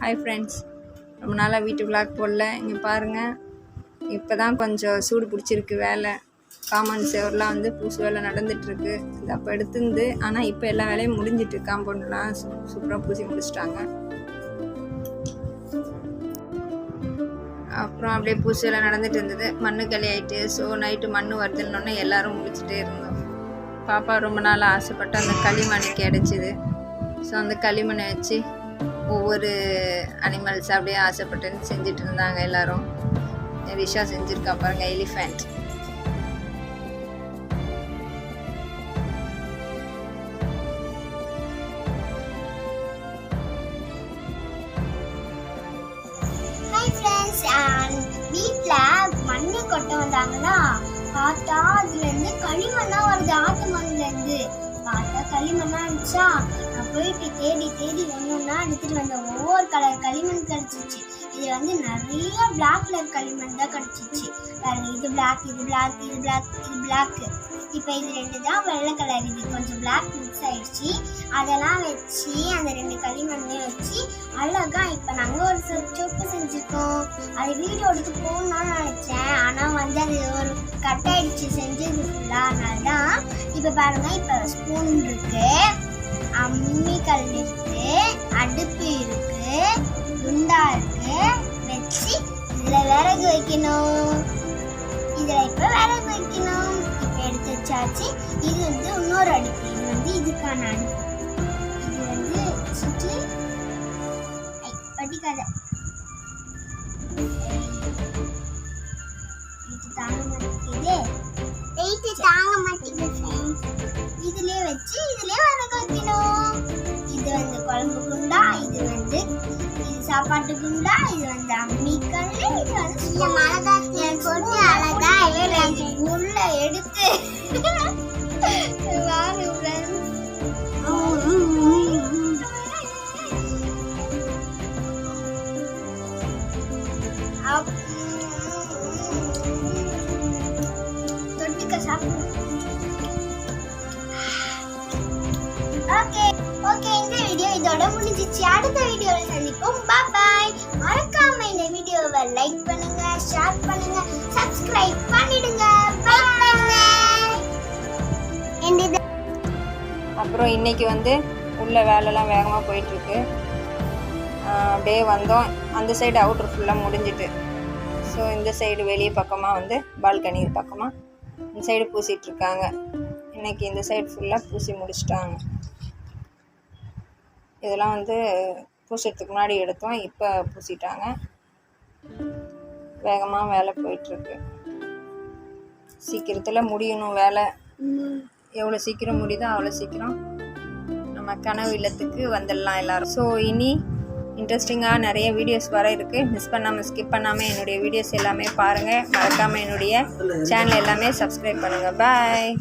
Hi friends ரொம்ப நாளாக வீட்டு விளாக் போடல. இங்கே பாருங்கள் இப்போ தான் கொஞ்சம் சூடு பிடிச்சிருக்கு வேலை. காமன் சேவர்லாம் வந்து பூசு வேலை நடந்துகிட்ருக்கு இது அப்போ எடுத்துருந்து ஆனால் இப்போ எல்லா வேலையும் முடிஞ்சிட்டு காம்பவுண்ட்லாம் சூ சூப்பராக பூசி முடிச்சிட்டாங்க. அப்புறம் அப்படியே பூசு வேலை நடந்துட்டு இருந்தது. மண்ணு களி ஆகிட்டு ஸோ நைட்டு மண் வருதுன்னொன்னே எல்லாரும் முடிச்சுட்டே இருந்தோம். பாப்பா ரொம்ப நாள் ஆசைப்பட்டு அந்த களிமண் கிடச்சிது ஸோ அந்த களிமண்ணை வச்சு ஒவ்வொரு அனிமல்ஸ் அப்படியே ஆசைப்பட்டுன்னு செஞ்சுட்டு இருந்தாங்க எல்லாரும். ரிஷா செஞ்சுருக்கா பாருங்க எலிஃபெண்ட் வீட்டில் மண் கொட்ட வந்தாங்கன்னா பார்த்தா அதுலேருந்து களிமண்ணா வருது ஆட்டு மண்ணுலேருந்து பார்த்தா களிமண்ணா இருந்துச்சா? போய் போயிட்டு தேடி தேடி ஒன்று ஒன்றா எடுத்துகிட்டு வந்த ஒவ்வொரு கலர் களிமண் கிடச்சிச்சு. இது வந்து நிறைய பிளாக் கலர் களிமண் தான் கிடச்சிச்சு. பாருங்க இது பிளாக் இது பிளாக் இது பிளாக் இது பிளாக்கு இப்போ இது ரெண்டு தான் வெள்ளை கலர் இது. கொஞ்சம் பிளாக் மிக்ஸ் ஆயிடுச்சு. அதெல்லாம் வச்சு அந்த ரெண்டு களிமண்ணையும் வச்சு அழகா இப்போ நாங்கள் ஒரு சொப்பு செஞ்சுருக்கோம். அது வீடியோ எடுத்து போகணும்னு நினச்சேன். ஆனால் வந்து அது ஒரு கட் ஆயிடுச்சு செஞ்சது ஃபுல்லாக அதனால தான் இப்போ பாருங்கள் இப்போ ஸ்பூன் இருக்குது அம்மி கல் இருக்கு அடுப்பு இருக்கு குண்டா இருக்கு வச்சு இதில் விறகு வைக்கணும். இதில் இப்போ விறகு வைக்கணும். இப்போ எடுத்து வச்சாச்சு. இது வந்து இன்னொரு அடுப்பு. இது வந்து இதுக்கான அடுப்பு. இது வந்து சுற்றி படிக்காத இது தாங்க மாட்டேங்குது. வெயிட் தாங்க மாட்டேங்குது இதுலயே வச்சு இதுலயே வதக்க இது வந்து குழம்பு குண்டா இது வந்து இது சாப்பாட்டு குண்டா இது வந்து அம்மிக்கல் இது வந்து இந்த மலதாத்தியம் போட்டு அழகா உள்ள எடுத்து ஓகே. ஓகே இந்த வீடியோ இதோட முடிஞ்சிச்சு. அடுத்த வீடியோல சந்திப்போம். பாய் பாய் மறக்காம இந்த வீடியோவை லைக் பண்ணுங்க ஷேர் பண்ணுங்க சப்ஸ்கிரைப் பண்ணிடுங்க. அப்புறம் இன்னைக்கு வந்து உள்ள வேலைலாம் வேகமாக போயிட்டுருக்கு. அப்படியே வந்தோம். அந்த சைடு அவுட்ரு ஃபுல்லாக முடிஞ்சிட்டு. ஸோ இந்த சைடு வெளியே பக்கமாக வந்து பால்கனி பக்கமாக இந்த சைடு பூசிகிட்ருக்காங்க இருக்காங்க இன்னைக்கு இந்த சைடு ஃபுல்லாக பூசி முடிச்சிட்டாங்க. இதெல்லாம் வந்து பூசுறதுக்கு முன்னாடி எடுத்தோம். இப்போ பூசிட்டாங்க. வேகமாக வேலை போயிட்டுருக்கு. சீக்கிரத்தில் முடியணும் வேலை. எவ்வளோ சீக்கிரம் முடியுதோ அவ்வளோ சீக்கிரம் நம்ம கனவு இல்லத்துக்கு வந்துடலாம் எல்லோரும். ஸோ இனி இன்ட்ரெஸ்டிங்காக நிறைய வீடியோஸ் வர இருக்குது மிஸ் பண்ணாமல் ஸ்கிப் பண்ணாமல் என்னுடைய வீடியோஸ் எல்லாமே பாருங்கள் மறக்காமல் என்னுடைய சேனல் எல்லாமே சப்ஸ்கிரைப் பண்ணுங்கள் பாய்